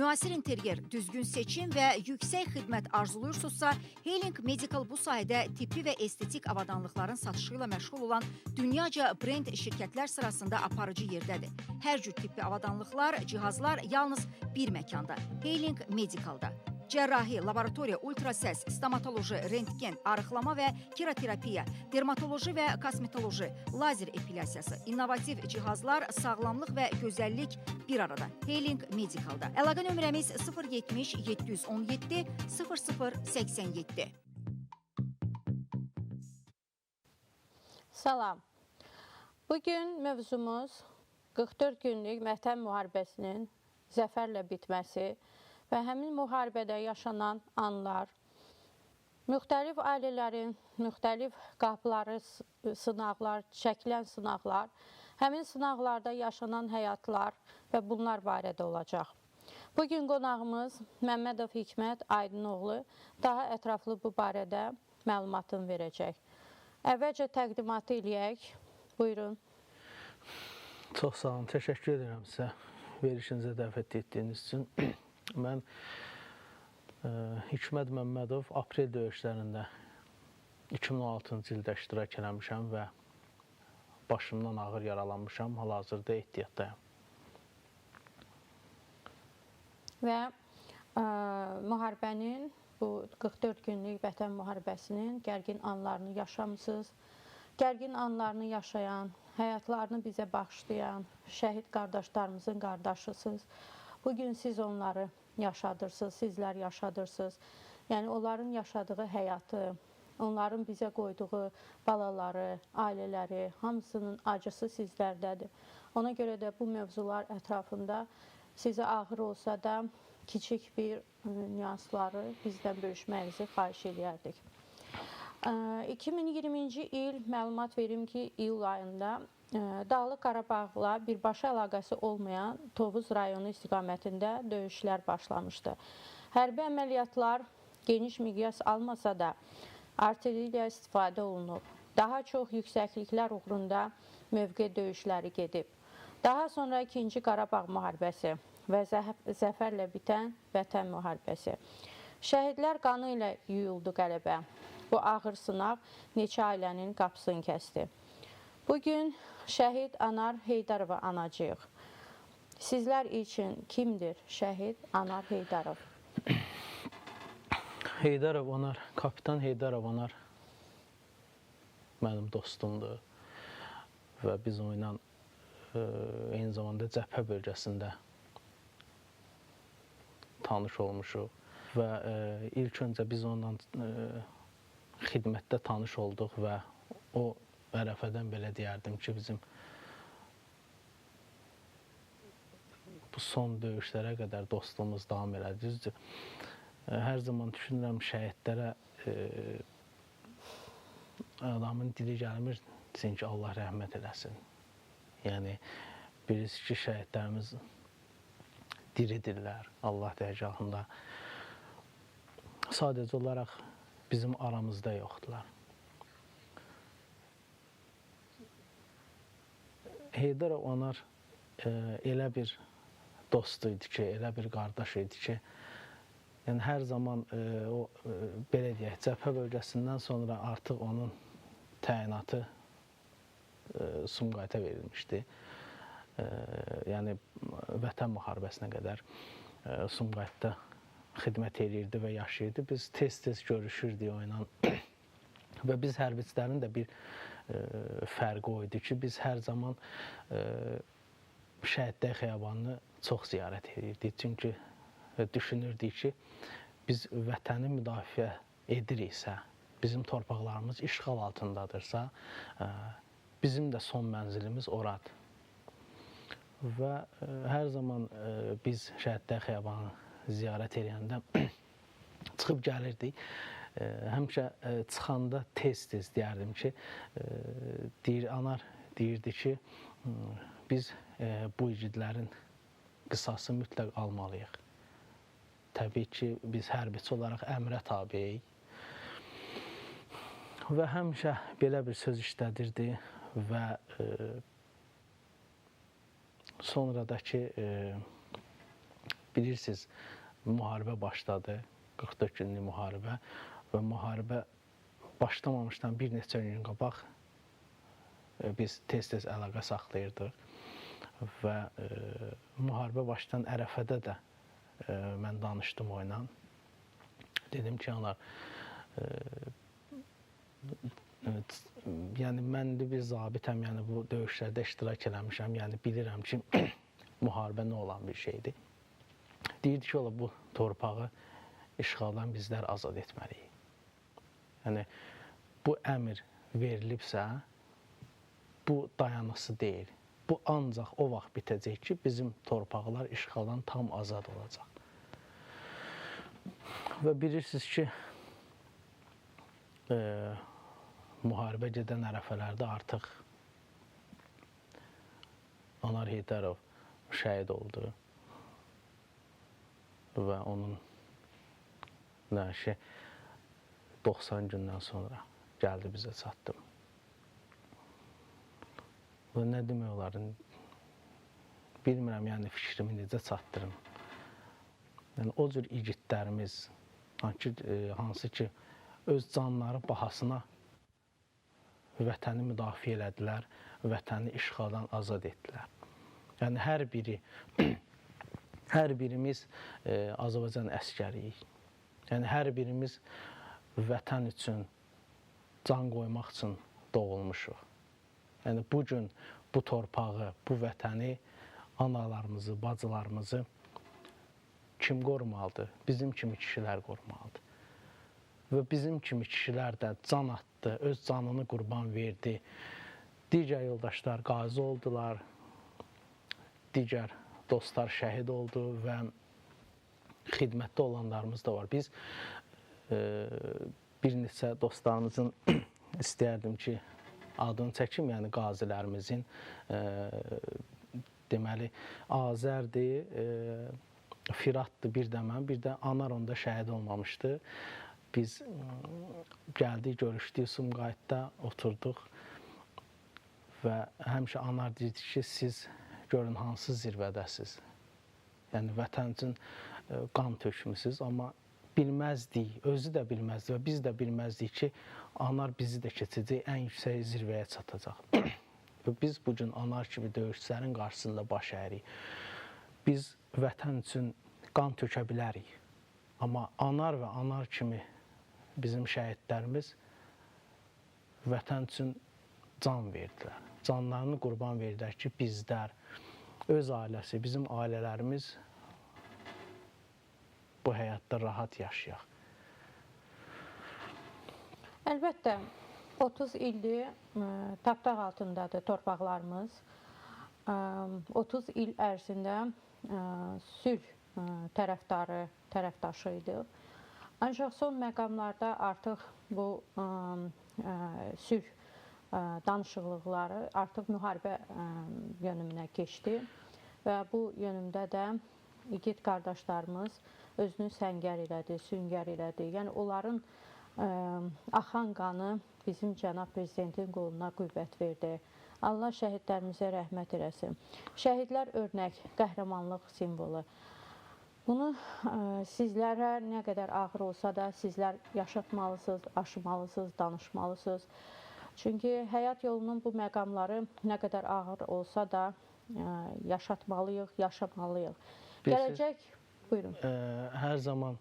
Müasir interyer, düzgün seçim və yüksək xidmət arzuluyursunuzsa, Healing Medical bu sayədə tibbi və estetik avadanlıqların satışı ilə məşğul olan dünyaca brend şirkətlər sırasında aparıcı yerdədir. Hər cür tibbi avadanlıqlar, cihazlar yalnız bir məkanda, Healing Medicalda. Cərrahi, laboratoriya, ultrasəs, stomatoloji, rentgen, arıqlama və kiroterapiya, dermatoloji və kosmetoloji, lazer epilyasiyası, innovativ cihazlar, sağlamlıq və gözəllik bir arada. Healing Medicalda. Əlaqə nömrəmiz 070 717 0087. Salam. Bugün mövzumuz 44 günlük Vətən müharibəsinin zəfərlə bitməsi və həmin müharibədə yaşanan anlar, müxtəlif ailələrin müxtəlif qapıları, sınaqlar, çəkilən sınaqlar, həmin sınaqlarda yaşanan həyatlar və bunlar barədə olacaq. Bugün qonağımız Məmmədov Hikmət Aydınoğlu daha ətraflı bu barədə məlumatını verəcək. Əvvəlcə təqdimatı eləyək. Buyurun. Çox sağ olun, təşəkkür edirəm sizə verişinizə dəvət etdiyiniz üçün. Mən ə, Hikmət Məmmədov aprel döyüşlərində 2016-cı ildə iştirak eləmişəm və başımdan ağır yaralanmışam. Hal-hazırda ehtiyatdayam. Və ə, müharibənin bu 44 günlük Vətən müharibəsinin gərgin anlarını yaşamısınız. Gərgin anlarını yaşayan, həyatlarını bizə bağışlayan şəhid qardaşlarımızın qardaşısınız. Bu gün siz onları yaşadırsınız, sizlər yaşadırsınız. Yəni onların yaşadığı həyatı, onların bizə qoyduğu balaları, ailələri, hamısının acısı sizlərdədir. Ona görə də bu mövzular ətrafında sizə ağır olsa da kiçik bir nüansları bizdən bölüşməyinizi xahiş edərdik. 2020-ci il məlumat verim ki, iyul ayında Dağlıq Qarabağla birbaşa əlaqəsi olmayan Tovuz rayonu istiqamətində döyüşlər başlamışdı. Hərbi əməliyyatlar geniş miqyas almasa da artilleriya istifadə olunub. Daha çox yüksəkliklər uğrunda mövqe döyüşləri gedib. Daha sonra 2-ci Qarabağ müharibəsi və zəfərlə bitən Vətən müharibəsi. Şəhidlər qanı ilə yuyuldu qələbə. Bu ağır sınaq neçə ailənin qapısını kəsdi. Bugün şəhid Anar Heydarova anacıyıq. Sizlər üçün kimdir şəhid Anar Heydarov? Heydarov Anar, kapitan Heydarov Anar mənim dostumdur və biz onunla e, eyni zamanda cəbhə bölgəsində tanış olmuşuq və e, ilk öncə biz onunla e, xidmətdə tanış olduq və o ərəfədən belə deyərdim ki, bizim bu son döyüşlərə qədər dostluğumuz davam elədi. Düzdür. Hər zaman düşünürəm şəhidlərə e, adamın dili gəlmir desin ki, Allah rəhmət eləsin. Yəni birisi ki, şəhidlərimiz diridirlər Allah dərgahında. Sadəcə olaraq bizim aramızda yoxdular. Heydər Onar e, elə bir dost idi ki, elə bir qardaş idi ki, yəni hər zaman e, o e, belə deyək, cəbhə bölgəsindən sonra artıq onun təyinatı e, Sumqayıta verilmişdi. E, yəni Vətən müharibəsinə qədər e, Sumqayıtda xidmət edirdi və yaşayırdı. Biz tez-tez görüşürdük o ilə. Və biz hərbiçilərin də bir e, fərqi o idi ki, biz hər zaman e, Şəhidlər xiyabanını çox ziyarət edirdik. Çünki e, düşünürdük ki, biz vətəni müdafiə ediriksə, bizim torpaqlarımız işğal altındadırsa, e, bizim də son mənzilimiz oradır. Və e, hər zaman e, biz Şəhidlər xiyabanını ziyarət edəndə çıxıb gəlirdik həmişə çıxanda tez-tez deyərdim ki, deyir anar deyirdi ki, biz bu igidlərin qisası mütləq almalıyıq. Təbii ki, biz hərbiçi olaraq əmrə tabeyik. Və həmişə belə bir söz işlədirdi və sonradakı bilirsiniz, müharibə başladı. 44 günlük müharibə və müharibə başlamamışdan bir neçə gün qabaq e, biz tez-tez əlaqə saxlayırdıq və e, müharibə başlayan ərəfədə də e, mən danışdım o ilə. Dedim ki, anar e, yəni mən də bir zabitəm, yəni bu döyüşlərdə iştirak eləmişəm, yəni bilirəm ki, müharibə nə olan bir şeydir. Deyirdi ki, ola bu torpağı işğaldan bizlər azad etməliyik. Yəni bu əmr verilibsə, bu dayanıqsı deyil. Bu ancaq o vaxt bitəcək ki, bizim torpaqlar işğaldan tam azad olacaq. Və bilirsiniz ki, e, müharibə gedən ərəfələrdə artıq Anar Heydərov şəhid oldu və onun nəşi 90 gündən sonra gəldi bizə çatdı. Və nə demək olar? Bilmirəm, yəni fikrimi necə çatdırım. Yəni o cür igidlərimiz hansı ki, e, hansı ki öz canları bahasına vətəni müdafiə elədilər, vətəni işğaldan azad etdilər. Yəni hər biri hər birimiz e, Azərbaycan əskəriyik. Yəni hər birimiz vətən üçün can qoymaq üçün doğulmuşuq. Yəni bu gün bu torpağı, bu vətəni, analarımızı, bacılarımızı kim qorumalıdır? Bizim kimi kişilər qorumalıdır. Və bizim kimi kişilər də can atdı, öz canını qurban verdi. Digər yoldaşlar qazi oldular, digər dostlar şəhid oldu və xidmətdə olanlarımız da var. Biz e, bir neçə dostlarımızın istəyərdim ki, adını çəkim, yəni qazilərimizin e, deməli Azərdir, e, Firatdır bir də mən, bir də Anar onda şəhid olmamışdı. Biz gəldik, görüşdük Sumqayıtda, oturduq və həmişə anar deyirdi ki, siz görün hansı zirvədəsiz. Yəni vətən üçün e, qan tökmüsüz, amma bilməzdik, özü də bilməzdi və biz də bilməzdik ki, anar bizi də keçəcək, ən yüksək zirvəyə çatacaq. və biz bu gün anar kimi döyüşçülərin qarşısında baş əyirik. Biz vətən üçün qan tökə bilərik. Amma anar və anar kimi bizim şəhidlərimiz vətən üçün can verdilər. Canlarını qurban verdilər ki, bizlər, öz ailəsi, bizim ailələrimiz bu həyatda rahat yaşayaq. Əlbəttə 30 ildir ə, tapdaq altındadır torpaqlarımız. Ə, 30 il ərzində ə, sülh tərəfdarı, tərəfdaşı idik. Ancaq son məqamlarda artıq bu sülh danışıqlıqları artıq müharibə yönümünə keçdi və bu yönümdə də igid qardaşlarımız özünü səngər elədi, süngər elədi. Yəni onların axan qanı bizim cənab prezidentin qoluna qüvvət verdi. Allah şəhidlərimizə rəhmət eləsin. Şəhidlər örnək, qəhrəmanlıq simvolu. Bunu sizlərə nə qədər ağır olsa da sizlər yaşatmalısınız, aşmalısınız, danışmalısınız. Çünki həyat yolunun bu məqamları nə qədər ağır olsa da ə, yaşatmalıyıq, yaşamalıyıq. Bir Gələcək, buyurun. Ə, hər zaman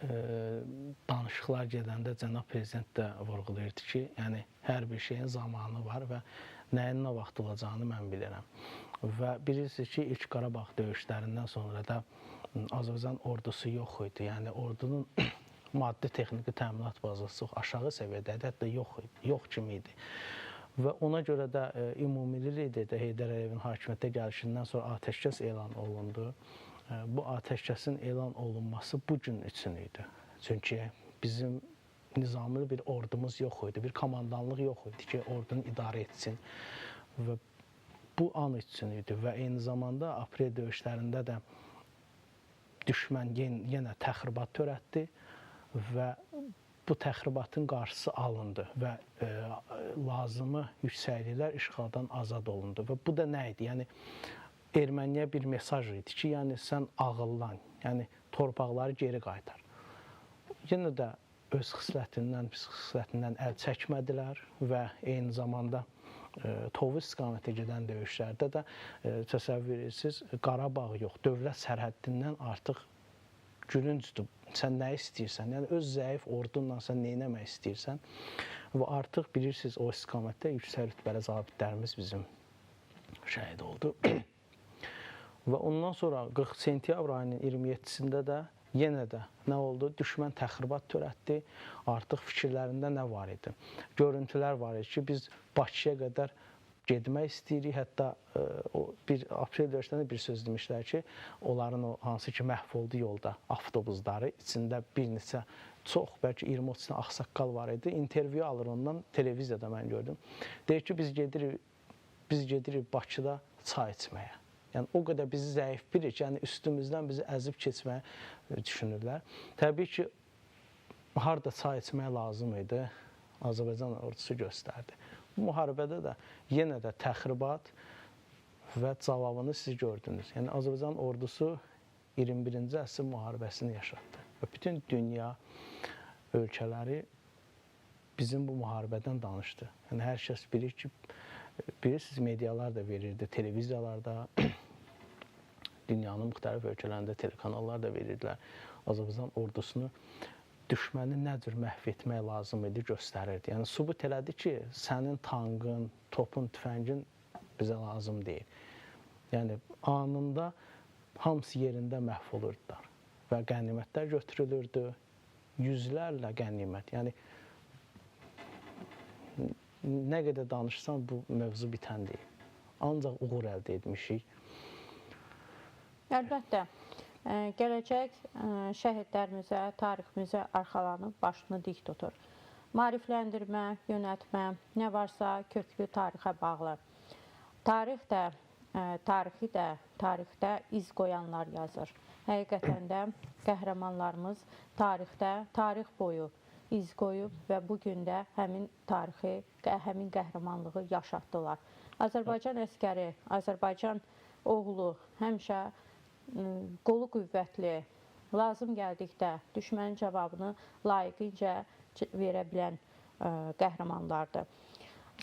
ə, danışıqlar gedəndə cənab prezident də vurğulayırdı ki, yəni hər bir şeyin zamanı var və nəyin nə vaxt olacağını mən bilirəm. Və bilirsiniz ki, ilk Qarabağ döyüşlərindən sonra da Azərbaycan ordusu yox idi. Yəni ordunun maddi texniki təminat bazası çox aşağı səviyyədə idi, hətta yox yox kimi idi. Və ona görə də e, ümummilli liderdə Heydər Əliyevin hakimiyyətə gəlişindən sonra atəşkəs elan olundu. E, bu atəşkəsin elan olunması bu gün üçün idi. Çünki bizim nizamlı bir ordumuz yox idi, bir komandanlıq yox idi ki, ordunu idarə etsin. Və bu an üçün idi və eyni zamanda aprel döyüşlərində də düşmən yenə təxribat törətdi və bu təxribatın qarşısı alındı və e, lazımı yüksəkliklər işğaldan azad olundu və bu da nə idi? Yəni erməniyə bir mesaj idi ki, yəni sən ağıllan, yəni torpaqları geri qaytar. Yenə də öz xislətindən, pis xislətindən əl çəkmədilər və eyni zamanda e, Tovuz istiqamətə gedən döyüşlərdə də e, təsəvvür edirsiniz, Qarabağ yox, dövlət sərhəddindən artıq gülüncdür. Sən nə istəyirsən? Yəni öz zəif ordunla sən nə etmək istəyirsən? Və artıq bilirsiniz o istiqamətdə yüksək rütbəli zabitlərimiz bizim şəhid oldu. və ondan sonra 40 sentyabr ayının 27-sində də yenə də nə oldu? Düşmən təxribat törətdi. Artıq fikirlərində nə var idi? Görüntülər var idi ki, biz Bakıya qədər getmək istəyirik. Hətta ə, o bir aprel döyüşlərində bir söz demişlər ki, onların o hansı ki məhv oldu yolda avtobusları içində bir neçə çox bəlkə 20-30 dənə ağsaqqal var idi. İntervyu alır ondan televiziyada mən gördüm. Deyir ki, biz gedirik biz gedirik Bakıda çay içməyə. Yəni o qədər bizi zəif bilir ki, yəni üstümüzdən bizi əzib keçməyə e, düşünürlər. Təbii ki, harda çay içmək lazım idi, Azərbaycan ordusu göstərdi. Müharibədə də yenə də təxribat və cavabını siz gördünüz. Yəni Azərbaycan ordusu 21-ci əsr müharibəsini yaşatdı və bütün dünya ölkələri bizim bu müharibədən danışdı. Yəni hər kəs bilir ki, bilirsiniz medialar da verirdi, televiziyalarda, dünyanın müxtəlif ölkələrində telekanallar da verirdilər. Azərbaycan ordusunu düşməni nə cür məhv etmək lazım idi göstərirdi. Yəni sübut elədi ki, sənin tankın, topun, tüfəngin bizə lazım deyil. Yəni anında hamısı yerində məhv olurdular və qənimətlər götürülürdü. Yüzlərlə qənimət. Yəni nə qədər danışsam bu mövzu bitən deyil. Ancaq uğur əldə etmişik. Əlbəttə, gələcək şəhidlərimizə, tariximizə arxalanıb başını dik tutur. Maarifləndirmə, yönəltmə, nə varsa köklü tarixə bağlı. Tarix də, tarixi də, tarixdə iz qoyanlar yazır. Həqiqətən də qəhrəmanlarımız tarixdə, tarix boyu iz qoyub və bu gün də həmin tarixi, həmin qəhrəmanlığı yaşatdılar. Azərbaycan əskəri, Azərbaycan oğlu həmişə qolu qüvvətli, lazım gəldikdə düşmənin cavabını layiqincə verə bilən qəhrəmanlardır.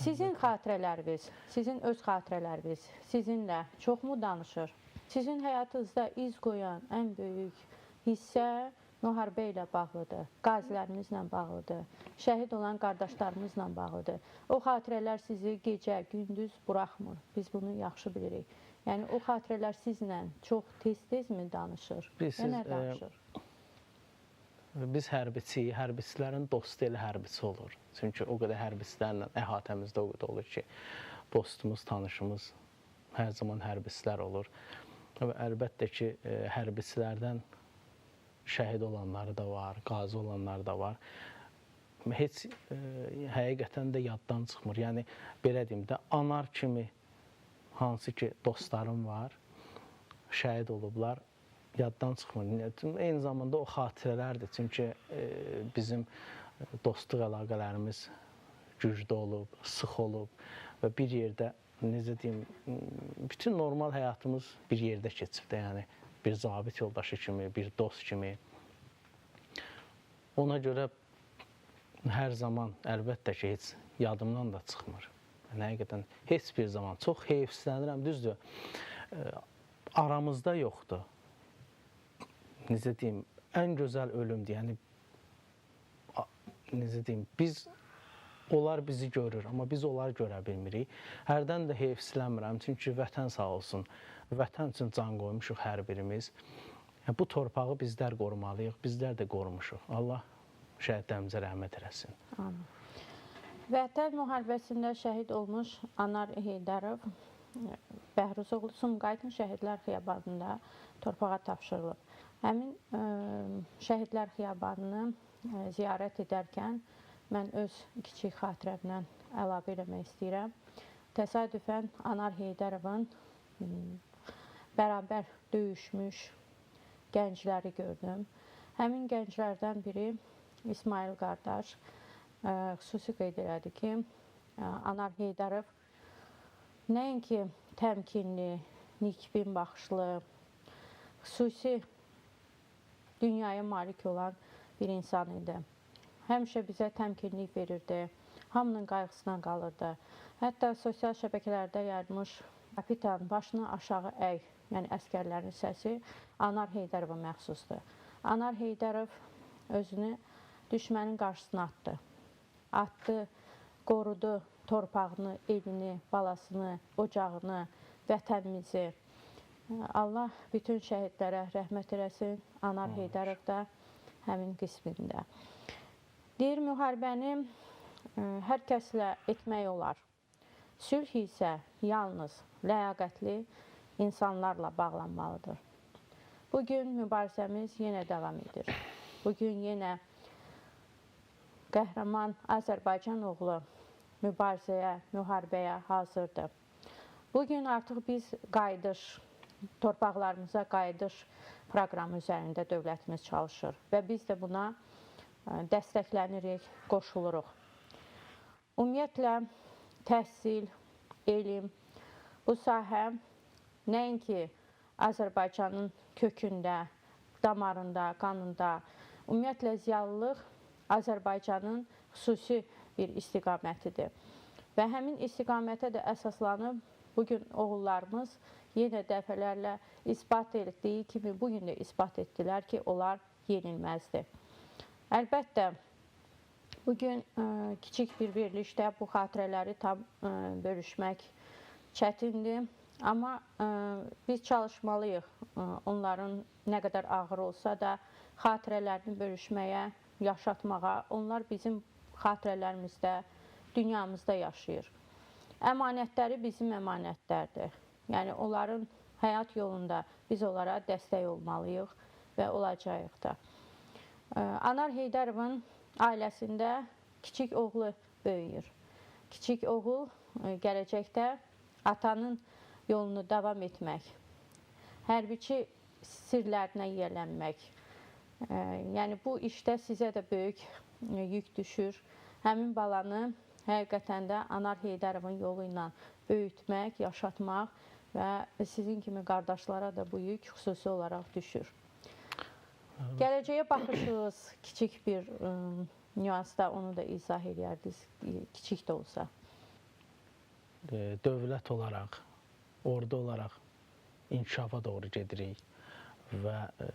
Sizin xatirələriniz, sizin öz xatirələriniz sizinlə çoxmu danışır? Sizin həyatınızda iz qoyan ən böyük hissə müharibə ilə bağlıdır, qazilərimizlə bağlıdır, şəhid olan qardaşlarımızla bağlıdır. O xatirələr sizi gecə, gündüz buraxmır. Biz bunu yaxşı bilirik. Yəni o xatirələr sizlə çox tez-tezmi danışır? Bilirsiniz, Nə danışır? E, biz hərbiçiyik, hərbiçilərin dostu elə hərbiçi olur. Çünki o qədər hərbiçilərlə əhatəmizdə o qədər olur ki, dostumuz, tanışımız hər zaman hərbiçilər olur. Və əlbəttə ki, e, hərbiçilərdən şəhid olanları da var, qazi olanları da var. Heç e, həqiqətən də yaddan çıxmır. Yəni belə deyim də, anar kimi hansı ki dostlarım var, şəhid olublar, yaddan çıxmır. Eyni zamanda o xatirələrdir. Çünki e, bizim dostluq əlaqələrimiz güclü olub, sıx olub və bir yerdə necə deyim, bütün normal həyatımız bir yerdə keçib də, yəni bir zabit yoldaşı kimi, bir dost kimi. Ona görə hər zaman əlbəttə ki, heç yadımdan da çıxmır. Yəni həqiqətən heç bir zaman çox heyfsilənirəm, düzdür. Aramızda yoxdur. Necə deyim, ən gözəl ölümdür. Yəni necə deyim, biz onlar bizi görür, amma biz onları görə bilmirik. Hərdən də heyfsilənmirəm, çünki vətən sağ olsun. Vətən üçün can qoymuşuq hər birimiz. Bu torpağı bizlər qorumalıyıq, bizlər də qorumuşuq. Allah şəhidlərimizə rəhmət eləsin. Amin. Vətən müharibəsində şəhid olmuş Anar Heydərov Bəhruz oğlu Sumqayıtın şəhidlər xiyabanında torpağa tapşırılıb. Həmin ə, şəhidlər xiyabanını ə, ziyarət edərkən mən öz kiçik xatirəmdən əlavə eləmək istəyirəm. Təsadüfən Anar Heydərovun bərabər döyüşmüş gəncləri gördüm. Həmin gənclərdən biri İsmail qardaş ə, xüsusi qeyd elədi ki, Anar Heydərov nəinki təmkinli, nikbin baxışlı, xüsusi dünyaya malik olan bir insan idi. Həmişə bizə təmkinlik verirdi. Hamının qayğısına qalırdı. Hətta sosial şəbəkələrdə yayılmış kapitan başını aşağı əy, yəni əskərlərin səsi Anar Heydərova məxsusdur. Anar Heydərov özünü düşmənin qarşısına atdı. Atdı, qorudu torpağını, elini, balasını, ocağını, vətənimizi. Allah bütün şəhidlərə rəhmət eləsin. Anar Heydərov da həmin qismində. Deyir müharibəni ə, hər kəslə etmək olar. Sülh isə yalnız ləyaqətli insanlarla bağlanmalıdır. Bu gün mübarizəmiz yenə davam edir. Bu gün yenə qəhrəman Azərbaycan oğlu mübarizəyə, müharibəyə hazırdır. Bu gün artıq biz qayıdış, torpaqlarımıza qayıdış proqramı üzərində dövlətimiz çalışır və biz də buna ə, dəstəklənirik, qoşuluruq. Ümumiyyətlə təhsil, elm bu sahə nəinki Azərbaycanın kökündə, damarında, qanında, ümumiyyətlə ziyalılıq Azərbaycanın xüsusi bir istiqamətidir. Və həmin istiqamətə də əsaslanıb bu gün oğullarımız yenə dəfələrlə isbat etdiyi kimi bu gün də isbat etdilər ki, onlar yenilməzdir. Əlbəttə bu gün ə, kiçik bir verilişdə bu xatirələri tam ə, bölüşmək çətindir. Amma ə, biz çalışmalıyıq ə, onların nə qədər ağır olsa da xatirələrini bölüşməyə, yaşatmağa. Onlar bizim xatirələrimizdə, dünyamızda yaşayır. Əmanətləri bizim əmanətlərdir. Yəni onların həyat yolunda biz onlara dəstək olmalıyıq və olacağıq da. Anar Heydərovun ailəsində kiçik oğlu böyüyür. Kiçik oğul ə, gələcəkdə atanın yolunu davam etmək, hərbiçi sirlərinə yiyələnmək. Yəni bu işdə sizə də böyük ə, yük düşür. Həmin balanı həqiqətən də Anar Heydərovun yolu ilə böyütmək, yaşatmaq və sizin kimi qardaşlara da bu yük xüsusi olaraq düşür. Gələcəyə baxışınız kiçik bir ə, nüansda onu da izah edərdiniz, kiçik də olsa. e, dövlət olaraq, ordu olaraq inkişafa doğru gedirik və e,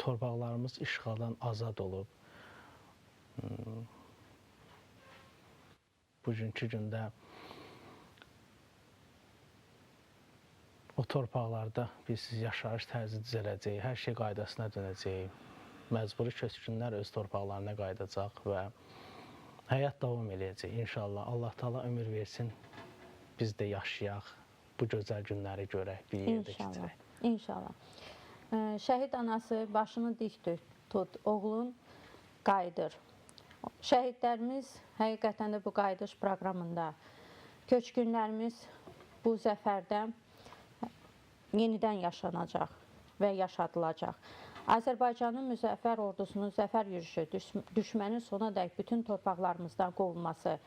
torpaqlarımız işğaldan azad olub. Hmm, Bugünkü gündə o torpaqlarda biz yaşayış tərzi düzələcək, hər şey qaydasına dönəcək. Məcburi köçkünlər öz torpaqlarına qayıdacaq və həyat davam eləyəcək inşallah. Allah Taala ömür versin. Biz də yaşayaq, bu gözəl günləri görək, bir yerdə İnşallah. keçirək. İnşallah. Ə, Şəhid anası başını dik tut, oğlun qayıdır. Şəhidlərimiz həqiqətən də bu qayıdış proqramında, köçkünlərimiz bu zəfərdə yenidən yaşanacaq və yaşadılacaq. Azərbaycanın müzəffər ordusunun zəfər yürüşü, düş- düşmənin sona dək bütün torpaqlarımızdan qovulması,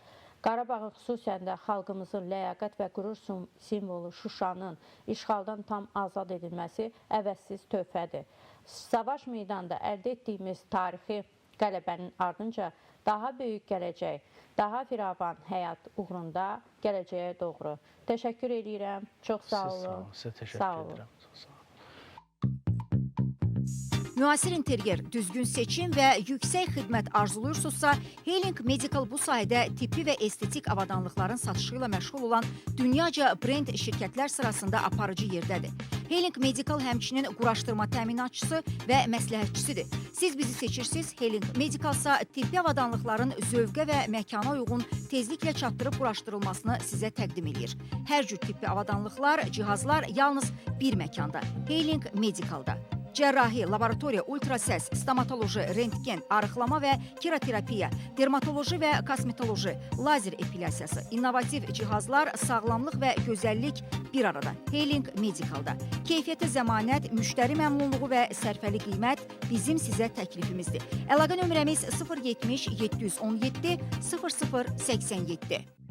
Qarabağı xüsusən də xalqımızın ləyaqət və qürur sim- simvolu Şuşanın işğaldan tam azad edilməsi əvəzsiz töhfədir. Savaş meydanında əldə etdiyimiz tarixi qələbənin ardınca daha böyük gələcək, daha firavan həyat uğrunda gələcəyə doğru. Təşəkkür edirəm. Çox sağ Siz sağ olun. olun. Sizə təşəkkür Sağ olun. edirəm. Müasir interyer, düzgün seçim və yüksək xidmət arzuluyursunuzsa, Healing Medical bu sahədə tibbi və estetik avadanlıqların satışı ilə məşğul olan dünyaca brend şirkətlər sırasında aparıcı yerdədir. Healing Medical həmçinin quraşdırma təminatçısı və məsləhətçisidir. Siz bizi seçirsiniz, Healing Medical isə tibbi avadanlıqların zövqə və məkana uyğun tezliklə çatdırıb quraşdırılmasını sizə təqdim edir. Hər cür tibbi avadanlıqlar, cihazlar yalnız bir məkanda, Healing Medicalda. Cərrahi, laboratoriya, ultrasəs, stomatoloji, rentgen, arıqlama və kiroterapiya, dermatoloji və kosmetoloji, lazer epilyasiyası, innovativ cihazlar, sağlamlıq və gözəllik bir arada. Healing Medicalda. Keyfiyyətə zəmanət, müştəri məmnunluğu və sərfəli qiymət bizim sizə təklifimizdir. Əlaqə nömrəmiz 070 717 0087.